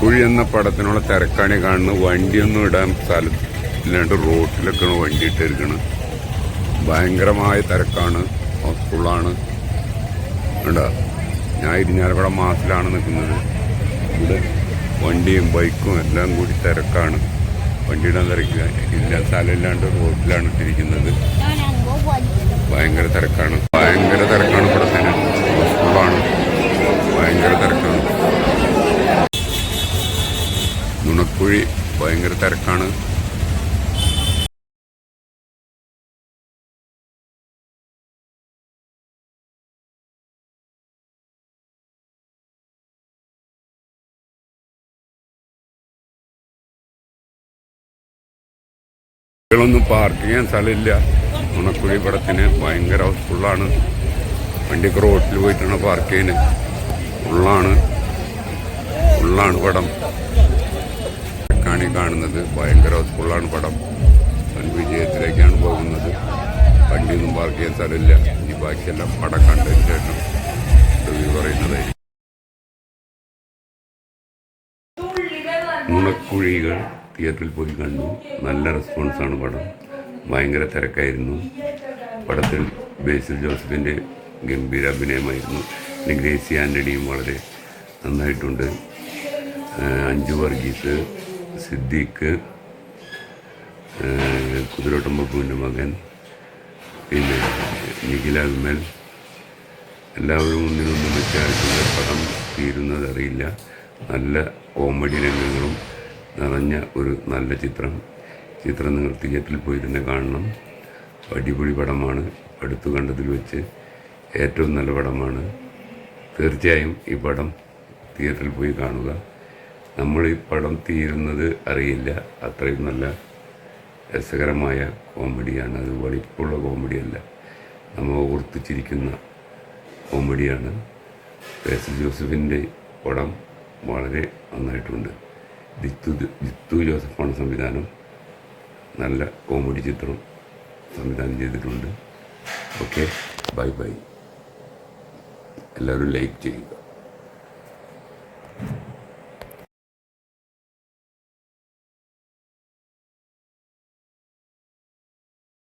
നുണക്കുഴി എന്ന പടത്തിനുള്ള തിരക്കാണി കാണുന്നത്. വണ്ടിയൊന്നും ഇടാൻ സ്ഥലത്തില്ലാണ്ട് റോട്ടിലൊക്കെയാണ് വണ്ടി ഇട്ടിരിക്കണത് ഭയങ്കരമായ തിരക്കാണ്. ഹൗസ്ഫുള്ളാണ് കണ്ടോ? ഞാൻ ഇരിഞ്ഞാലക്കുട മാസത്തിലാണ് നിൽക്കുന്നത്. ഇവിടെ വണ്ടിയും ബൈക്കും എല്ലാം കൂടി തിരക്കാണ്. വണ്ടി ഇടാൻ തിരക്കുക ഇല്ല സ്ഥലമില്ലാണ്ട് റോഡിലാണ് ഇട്ടിരിക്കുന്നത്. ഭയങ്കര തിരക്കാണ്. നുണക്കുഴി ഭയങ്കര തിരക്കാണ്. കുട്ടികളൊന്നും പാർക്ക് ചെയ്യാൻ സ്ഥലമില്ല. ഉണക്കുഴി പടത്തിന് ഭയങ്കര ഹൗസ്ഫുള്ളാണ് വണ്ടിക്ക് റോട്ടിൽ പോയിട്ടാണ് പാർക്ക് ചെയ്യുന്നത്. ഫുള്ളാണ് ഫുള്ളാണ് പടം. കാണി കാണുന്നത് ഭയങ്കര ഹൗസ്ഫുള്ളാണ് പടം. വൻ വിജയത്തിലേക്കാണ് പോകുന്നത്. വണ്ടിയൊന്നും പാർക്ക് ചെയ്യാൻ സ്ഥലമില്ല. ഇനി ബാക്കിയെല്ലാം പടം കണ്ടതിന് ശേഷം റിവ്യൂ പറയുന്നതായിരിക്കും തിയേറ്ററിൽ പോയി കണ്ടു. നല്ല റെസ്പോൺസാണ് പടം. ഭയങ്കര തിരക്കായിരുന്നു. പടത്തിൽ ബേസിൽ ജോസഫിന്റെ ഗംഭീര അഭിനയമായിരുന്നു. പിന്നെ ഗ്രേസി ആന്റണിയും വളരെ നന്നായിട്ടുണ്ട്. അഞ്ചു വർഗീസ് സിദ്ദീഖ് കുതിരോട്ടമ്പപ്പൂവിന്റെ മകൻ പിന്നെ നിഖില വിമൽ എല്ലാവരും ഒന്നിനൊന്നും വെച്ചായിട്ടുള്ള പടം തീരുന്നത് അറിയില്ല നല്ല കോമഡി രംഗങ്ങളും നിറഞ്ഞ ഒരു നല്ല ചിത്രം. ചിത്രം നിങ്ങൾ തിയേറ്ററിൽ പോയി തന്നെ കാണണം. അടിപൊളി പടമാണ്. അടുത്തു കണ്ടതിൽ വെച്ച് ഏറ്റവും നല്ല പടമാണ്. തീർച്ചയായും ഈ പടം തിയേറ്ററിൽ പോയി കാണുക. നമ്മൾ ഈ പടം തീരുന്നത് അറിയില്ല. അത്രയും നല്ല രസകരമായ കോമഡിയാണ്. അത് വളിപ്പുള്ള കോമഡിയല്ല. നമ്മൾ ഓർത്തിച്ചിരിക്കുന്ന കോമഡിയാണ്. ബേസിൽ ജോസഫിന്റെ പടം വളരെ നന്നായിട്ടുണ്ട്. ജിത്തു ജിത്തു ജോസഫാണ് സംവിധാനം. നല്ല കോമഡി ചിത്രം സംവിധാനം ചെയ്തിട്ടുണ്ട്. Okay bye bye. എല്ലാവരും ലൈക്ക് ചെയ്യുക.